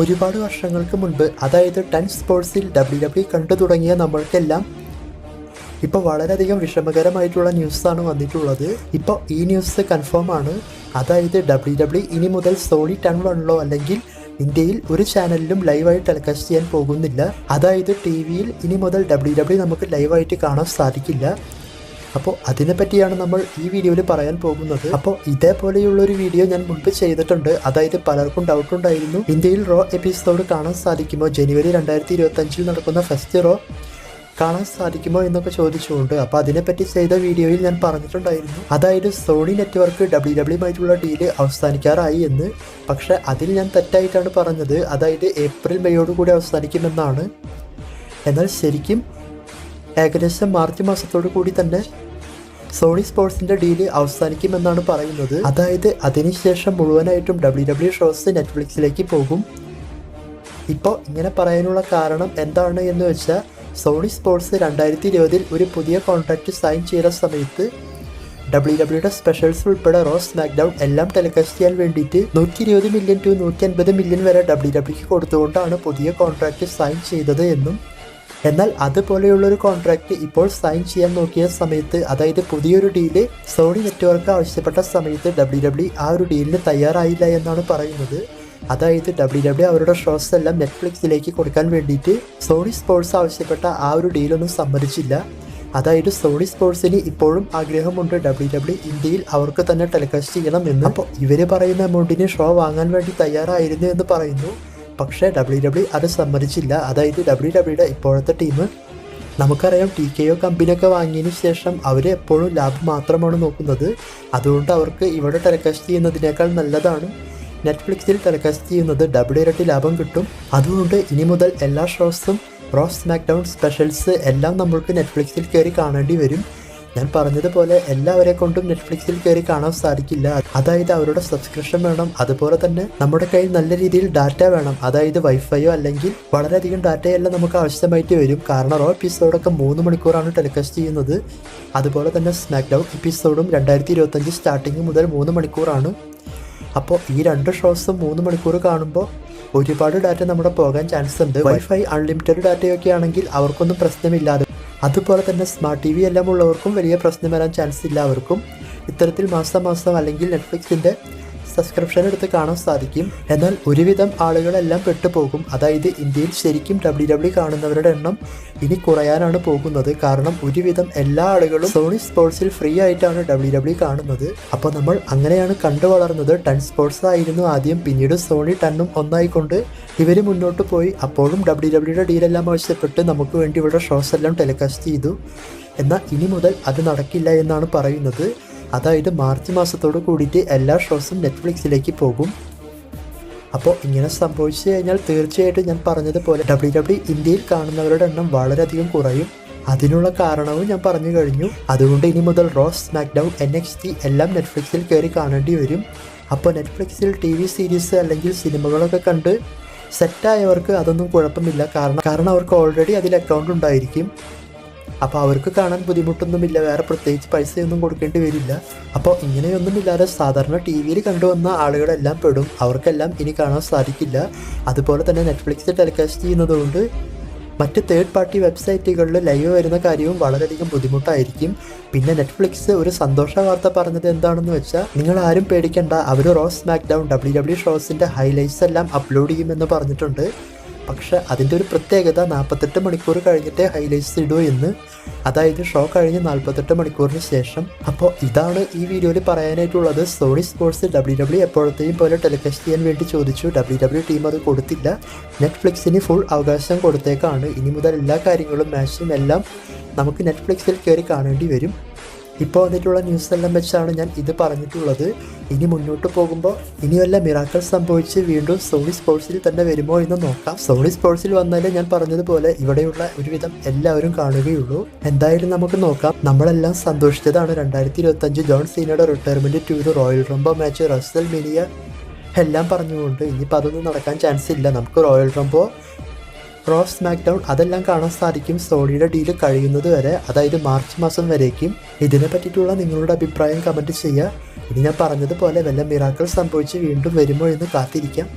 ഒരുപാട് വർഷങ്ങൾക്ക് മുൻപ് അതായത് ടെൻ സ്പോർട്സിൽ ഡബ്ല്യു ഡബ്ല്യു കണ്ടു തുടങ്ങിയ നമ്മൾക്കെല്ലാം ഇപ്പോൾ വളരെയധികം വിഷമകരമായിട്ടുള്ള ന്യൂസാണ് വന്നിട്ടുള്ളത്. ഇപ്പോൾ ഈ ന്യൂസ് കൺഫേം ആണ്. അതായത് ഡബ്ല്യു ഡബ്ല്യു ഇനി മുതൽ സോണി ടെൻ വണ്ണിലോ അല്ലെങ്കിൽ ഇന്ത്യയിൽ ഒരു ചാനലിലും ലൈവായി ടെലികാസ്റ്റ് ചെയ്യാൻ പോകുന്നില്ല. അതായത് ടി വിയിൽ ഇനി മുതൽ ഡബ്ല്യു ഡബ്ല്യു നമുക്ക് ലൈവായിട്ട് കാണാൻ സാധിക്കില്ല. അപ്പോൾ അതിനെ പറ്റിയാണ് നമ്മൾ ഈ വീഡിയോയിൽ പറയാൻ പോകുന്നത്. അപ്പോൾ ഇതേപോലെയുള്ള ഒരു വീഡിയോ ഞാൻ മുൻപ് ചെയ്തിട്ടുണ്ട്. അതായത് പലർക്കും ഡൗട്ട് ഉണ്ടായിരുന്നു ഇന്ത്യയിൽ റോ എപ്പിസോഡ് കാണാൻ സാധിക്കുമോ? ജനുവരി രണ്ടായിരത്തി ഇരുപത്തഞ്ചിൽ നടക്കുന്ന ഫസ്റ്റ് റോ കാണാൻ സാധിക്കുമോ എന്നൊക്കെ ചോദിച്ചുകൊണ്ട് അപ്പോൾ അതിനെപ്പറ്റി ചെയ്ത വീഡിയോയിൽ ഞാൻ പറഞ്ഞിട്ടുണ്ടായിരുന്നു. അതായത് സോണി നെറ്റ്വർക്ക് ഡബ്ല്യു ഡബ്ല്യുമായിട്ടുള്ള ഡീൽ അവസാനിക്കാറായി എന്ന്. പക്ഷേ അതിൽ ഞാൻ തെറ്റായിട്ടാണ് പറഞ്ഞത്. അതായത് ഏപ്രിൽ മെയ്യോട് കൂടി അവസാനിക്കുമെന്നാണ്. എന്നാൽ ശരിക്കും ഏകദേശം മാർച്ച് മാസത്തോടു കൂടി തന്നെ സോണി സ്പോർട്സിന്റെ ഡീൽ അവസാനിക്കുമെന്നാണ് പറയുന്നത്. അതായത് അതിനുശേഷം മുഴുവനായിട്ടും ഡബ്ല്യു ഡബ്ല്യു ഷോസ് നെറ്റ്ഫ്ലിക്സിലേക്ക് പോകും. ഇപ്പോൾ ഇങ്ങനെ പറയാനുള്ള കാരണം എന്താണ് എന്ന് വെച്ചാൽ സോണി സ്പോർട്സ് രണ്ടായിരത്തി ഇരുപതിൽ ഒരു പുതിയ കോൺട്രാക്റ്റ് സൈൻ ചെയ്ത സമയത്ത് ഡബ്ല്യു ഡബ്ല്യുടെ സ്പെഷ്യൽസ് ഉൾപ്പെടെ റോസ് സ്മാക്ഡൗൺ എല്ലാം ടെലികാസ്റ്റ് ചെയ്യാൻ വേണ്ടിയിട്ട് നൂറ്റി ഇരുപത് മില്യൺ ടു നൂറ്റി അൻപത് മില്യൺ വരെ ഡബ്ല്യു ഡബ്ല്യുക്ക് കൊടുത്തുകൊണ്ടാണ് പുതിയ കോൺട്രാക്റ്റ് സൈൻ ചെയ്തത് എന്നും എന്നാൽ അതുപോലെയുള്ള ഒരു കോൺട്രാക്റ്റ് ഇപ്പോൾ സൈൻ ചെയ്യാൻ നോക്കിയ സമയത്ത് അതായത് പുതിയൊരു ഡീൽ സോണി നെറ്റ്വർക്ക് ആവശ്യപ്പെട്ട സമയത്ത് ഡബ്ല്യു ഡബ്ല്യു ആ ഒരു ഡീലിന് തയ്യാറായില്ല എന്നാണ് പറയുന്നത്. അതായത് ഡബ്ല്യു ഡബ്ല്യു അവരുടെ ഷോസ് എല്ലാം നെറ്റ്ഫ്ലിക്സിലേക്ക് കൊടുക്കാൻ വേണ്ടിയിട്ട് സോണി സ്പോർട്സ് ആവശ്യപ്പെട്ട ആ ഒരു ഡീലൊന്നും സമ്മതിച്ചില്ല. അതായത് സോണി സ്പോർട്സിന് ഇപ്പോഴും ആഗ്രഹമുണ്ട് ഡബ്ല്യു ഡബ്ല്യു ഇന്ത്യയിൽ അവർക്ക് തന്നെ ടെലികാസ്റ്റ് ചെയ്യണം എന്ന്. അപ്പോൾ ഇവർ പറയുന്ന എമൗണ്ടിന് ഷോ വാങ്ങാൻ വേണ്ടി തയ്യാറായിരുന്നു എന്ന് പറയുന്നു. പക്ഷേ ഡബ്ല്യു ഡബ്ല്യു അത് സമ്മതിച്ചില്ല. അതായത് ഡബ്ല്യു ഡബ്ല്യുടെ ഇപ്പോഴത്തെ ടീം നമുക്കറിയാം ടി കെ ഒ കമ്പനിയൊക്കെ വാങ്ങിയതിന് ശേഷം അവർ എപ്പോഴും ലാഭം മാത്രമാണ് നോക്കുന്നത്. അതുകൊണ്ട് അവർക്ക് ഇവിടെ ടെലികാസ്റ്റ് ചെയ്യുന്നതിനേക്കാൾ നല്ലതാണ്. നെറ്റ്ഫ്ലിക്സിൽ ടെലികാസ്റ്റ് ചെയ്യുന്നത് ഡബിൾ ഇരട്ടി ലാഭം കിട്ടും. അതുകൊണ്ട് ഇനി മുതൽ എല്ലാ ഷോസും റോസ് സ്മാക്ഡൗൺ സ്പെഷ്യൽസ് എല്ലാം നമ്മൾക്ക് നെറ്റ്ഫ്ലിക്സിൽ കയറി കാണേണ്ടി വരും. ഞാൻ പറഞ്ഞതുപോലെ എല്ലാവരെ കൊണ്ടും നെറ്റ്ഫ്ലിക്സിൽ കയറി കാണാൻ സാധിക്കില്ല. അതായത് അവരുടെ സബ്സ്ക്രിപ്ഷൻ വേണം. അതുപോലെ തന്നെ നമ്മുടെ കയ്യിൽ നല്ല രീതിയിൽ ഡാറ്റ വേണം. അതായത് വൈഫൈയോ അല്ലെങ്കിൽ വളരെയധികം ഡാറ്റയെല്ലാം നമുക്ക് ആവശ്യമായിട്ട് വരും. കാരണം റോ എപ്പിസോഡൊക്കെ മൂന്ന് മണിക്കൂറാണ് ടെലികാസ്റ്റ് ചെയ്യുന്നത്. അതുപോലെ തന്നെ സ്മാക്ഡൗൺ എപ്പിസോഡും രണ്ടായിരത്തി ഇരുപത്തഞ്ച് സ്റ്റാർട്ടിങ് മുതൽ മൂന്ന് മണിക്കൂറാണ്. അപ്പോൾ ഈ രണ്ട് ഷോസും മൂന്ന് മണിക്കൂർ കാണുമ്പോൾ ഒരുപാട് ഡാറ്റ നമ്മുടെ പോകാൻ ചാൻസ് ഉണ്ട്. വൈഫൈ അൺലിമിറ്റഡ് ഡാറ്റയൊക്കെ ആണെങ്കിൽ അവർക്കൊന്നും പ്രശ്നമില്ലാതെ അതുപോലെ തന്നെ സ്മാർട്ട് ടി വി എല്ലാം ഉള്ളവർക്കും വലിയ പ്രശ്നം വരാൻ ചാൻസ് ഇല്ല അവർക്കും. ഇത്തരത്തിൽ മാസം മാസം അല്ലെങ്കിൽ നെറ്റ്ഫ്ലിക്സിന്റെ സബ്സ്ക്രിപ്ഷൻ എടുത്ത് കാണാൻ സാധിക്കും. എന്നാൽ ഒരുവിധം ആളുകളെല്ലാം പെട്ടുപോകും. അതായത് ഇന്ത്യയിൽ ശരിക്കും ഡബ്ല്യു ഡബ്ല്യു കാണുന്നവരുടെ എണ്ണം ഇനി കുറയാനാണ് പോകുന്നത്. കാരണം ഒരുവിധം എല്ലാ ആളുകളും സോണി സ്പോർട്സിൽ ഫ്രീ ആയിട്ടാണ് ഡബ്ല്യു ഡബ്ല്യു കാണുന്നത്. അപ്പോൾ നമ്മൾ അങ്ങനെയാണ് കണ്ടു വളർന്നത്. ടൺ സ്പോർട്സ് ആയിരുന്നു ആദ്യം. പിന്നീട് സോണി ടണ്ണും ഒന്നായിക്കൊണ്ട് ഇവർ മുന്നോട്ട് പോയി. അപ്പോഴും ഡബ്ല്യു ഡബ്ല്യുടെ ഡീലെല്ലാം ആവശ്യപ്പെട്ട് നമുക്ക് വേണ്ടി ഇവിടെ ഷോസ് എല്ലാം ടെലികാസ്റ്റ് ചെയ്തു. എന്നാൽ ഇനി മുതൽ അത് നടക്കില്ല എന്നാണ് പറയുന്നത്. അതായത് മാർച്ച് മാസത്തോട് കൂടിയിട്ട് എല്ലാ ഷോസും നെറ്റ്ഫ്ലിക്സിലേക്ക് പോകും. അപ്പോൾ ഇങ്ങനെ സംഭവിച്ചു കഴിഞ്ഞാൽ തീർച്ചയായിട്ടും ഞാൻ പറഞ്ഞതുപോലെ ഡബ്ല്യു ഡബ്ല്യു ഇന്ത്യയിൽ കാണുന്നവരുടെ എണ്ണം വളരെയധികം കുറയും. അതിനുള്ള കാരണവും ഞാൻ പറഞ്ഞു കഴിഞ്ഞു. അതുകൊണ്ട് ഇനി മുതൽ Raw SmackDown N X T എല്ലാം നെറ്റ്ഫ്ലിക്സിൽ കയറി കാണേണ്ടി വരും. അപ്പോൾ നെറ്റ്ഫ്ലിക്സിൽ ടി വി സീരീസ് അല്ലെങ്കിൽ സിനിമകളൊക്കെ കണ്ട് സെറ്റായവർക്ക് അതൊന്നും കുഴപ്പമില്ല. കാരണം കാരണം അവർക്ക് ഓൾറെഡി അതിൽ അക്കൗണ്ട് ഉണ്ടായിരിക്കും. അപ്പോൾ അവർക്ക് കാണാൻ ബുദ്ധിമുട്ടൊന്നുമില്ല. വേറെ പ്രത്യേകിച്ച് പൈസയൊന്നും കൊടുക്കേണ്ടി വരില്ല. അപ്പോൾ ഇങ്ങനെയൊന്നുമില്ലാതെ സാധാരണ ടി വിയിൽ കണ്ടുവന്ന ആളുകളെല്ലാം പെടും. അവർക്കെല്ലാം ഇനി കാണാൻ സാധിക്കില്ല. അതുപോലെ തന്നെ നെറ്റ്ഫ്ലിക്സ് ടെലികാസ്റ്റ് ചെയ്യുന്നതുകൊണ്ട് മറ്റ് തേർഡ് പാർട്ടി വെബ്സൈറ്റുകളിൽ ലൈവ് വരുന്ന കാര്യവും വളരെയധികം ബുദ്ധിമുട്ടായിരിക്കും. പിന്നെ നെറ്റ്ഫ്ലിക്സ് ഒരു സന്തോഷ വാർത്ത പറഞ്ഞത് എന്താണെന്ന് വെച്ചാൽ നിങ്ങൾ ആരും പേടിക്കേണ്ട. അവർ Raw SmackDown down W W ഷോസിന്റെ highlights എല്ലാം അപ്ലോഡ് ചെയ്യുമെന്ന് പറഞ്ഞിട്ടുണ്ട്. പക്ഷെ അതിന്റെ ഒരു പ്രത്യേകത നാൽപ്പത്തെട്ട് മണിക്കൂർ കഴിഞ്ഞിട്ടേ ഹൈലൈറ്റ്സ് ഇടൂ എന്ന്. അതായത് ഷോ കഴിഞ്ഞ് നാൽപ്പത്തെട്ട് മണിക്കൂറിന് ശേഷം. അപ്പോൾ ഇതാണ് ഈ വീഡിയോയിൽ പറയാനായിട്ടുള്ളത്. സോണി സ്പോർട്സ് ഡബ്ല്യു ഡബ്ല്യു എപ്പോഴത്തെയും പോലെ ടെലികാസ്റ്റ് ചെയ്യാൻ വേണ്ടി ചോദിച്ചു. ഡബ്ല്യു ഡബ്ല്യു ടീം അത് കൊടുത്തില്ല. നെറ്റ്ഫ്ലിക്സിന് ഫുൾ അവകാശം കൊടുത്തേക്കാണ്. ഇനി മുതൽ എല്ലാ കാര്യങ്ങളും മാച്ചും എല്ലാം നമുക്ക് നെറ്റ്ഫ്ലിക്സിൽ കയറി കാണേണ്ടി വരും. ഇപ്പോൾ വന്നിട്ടുള്ള ന്യൂസ് എല്ലാം വെച്ചാണ് ഞാൻ ഇത് പറഞ്ഞിട്ടുള്ളത്. ഇനി മുന്നോട്ട് പോകുമ്പോൾ ഇനി വല്ല മിറാക്കൾ സംഭവിച്ച് വീണ്ടും സോണി സ്പോർട്സിൽ തന്നെ വരുമോ എന്ന് നോക്കാം. സോണി സ്പോർട്സിൽ വന്നാലേ ഞാൻ പറഞ്ഞതുപോലെ ഇവിടെയുള്ള ഒരുവിധം എല്ലാവരും കാണുകയുള്ളൂ. എന്തായാലും നമുക്ക് നോക്കാം. നമ്മളെല്ലാം സന്തോഷിച്ചതാണ്. രണ്ടായിരത്തി ഇരുപത്തഞ്ച് John സീനയുടെ retirement to the Royal Rumble match WrestleMania എല്ലാം പറഞ്ഞുകൊണ്ട് ഇനിയിപ്പോൾ അതൊന്നും നടക്കാൻ ചാൻസ് ഇല്ല. നമുക്ക് റോയൽ റംബോ റോസ് സ്മാക്ഡൗൺ അതെല്ലാം കാണാൻ സാധിക്കും സോണിയുടെ ഡീൽ കഴിയുന്നത് വരെ. അതായത് മാർച്ച് മാസം വരേക്കും. ഇതിനെ പറ്റിയിട്ടുള്ള നിങ്ങളുടെ അഭിപ്രായം കമന്റ് ചെയ്യുക. ഇനി ഞാൻ പറഞ്ഞതുപോലെ വല്ല മിറാക്കൾ സംഭവിച്ച് വീണ്ടും വരുമോ എന്ന് കാത്തിരിക്കാം.